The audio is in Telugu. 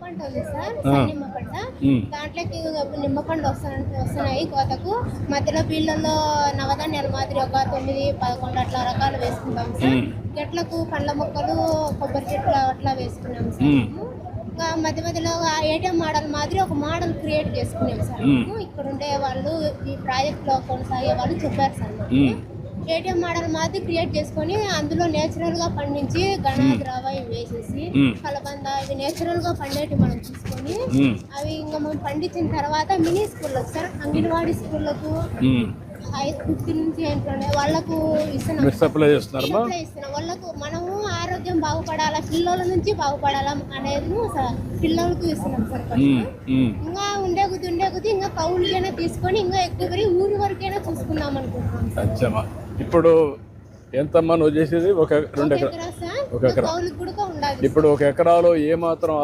పంట ఉంది సార్. నిమ్మ పంట. దాంట్లోకి నిమ్మ పండు వస్తున్నాయి కోతకు మధ్యలో బీళ్ళల్లో నవధాన్యాల మాదిరి ఒక తొమ్మిది పదకొండు అట్లా రకాలు వేసుకుంటాం సార్ ఉమ్. చెట్లకు పండ్ల మొక్కలు కొబ్బరి చెట్లు అట్లా వేసుకున్నాం సార్. ఇంకా మధ్య మధ్యలో ఏటీఎం మోడల్ మాదిరి ఒక మోడల్ క్రియేట్ చేసుకున్నాం సార్. ఇక్కడ ఉండే వాళ్ళు ఈ ప్రాజెక్ట్లో కొనసాగే వాళ్ళు చెప్పారు సార్. ఏటీఎం మోడల్ మాది క్రియేట్ చేసుకొని అందులో నేచురల్గా పండించి గణ ద్రవ ఇవి వేసేసి. కలబంద ఇవి నేచురల్గా పండేటి మనం తీసుకొని ఉమ్. అవి ఇంకా మనం పండించిన తర్వాత మినీ స్కూళ్ళకు సార్ అంగన్వాడీ స్కూళ్ళకు ఉమ్. హై ఫిఫ్త్ నుంచి ఏంటంటే వాళ్ళకు ఇస్తున్నాం సప్లై వాళ్ళకు మనము ఆరోగ్యం బాగుపడాలా పిల్లల నుంచి బాగుపడాలా అనేది పిల్లలకు ఇస్తున్నాం సార్. ఇంకా ఉండే కొద్ది ఉండే కొద్ది ఇంకా కౌలుకైనా తీసుకొని ఇంకా ఎక్కువ ఊరి వరకైనా చూసుకుందాం అనుకుంటున్నాం ఇప్పుడు ఎంతమ్మా నువ్వు చేసేది? ఒక రెండు ఎకరా ఒక ఎకరా. ఇప్పుడు ఒక ఎకరాలో ఏ మాత్రం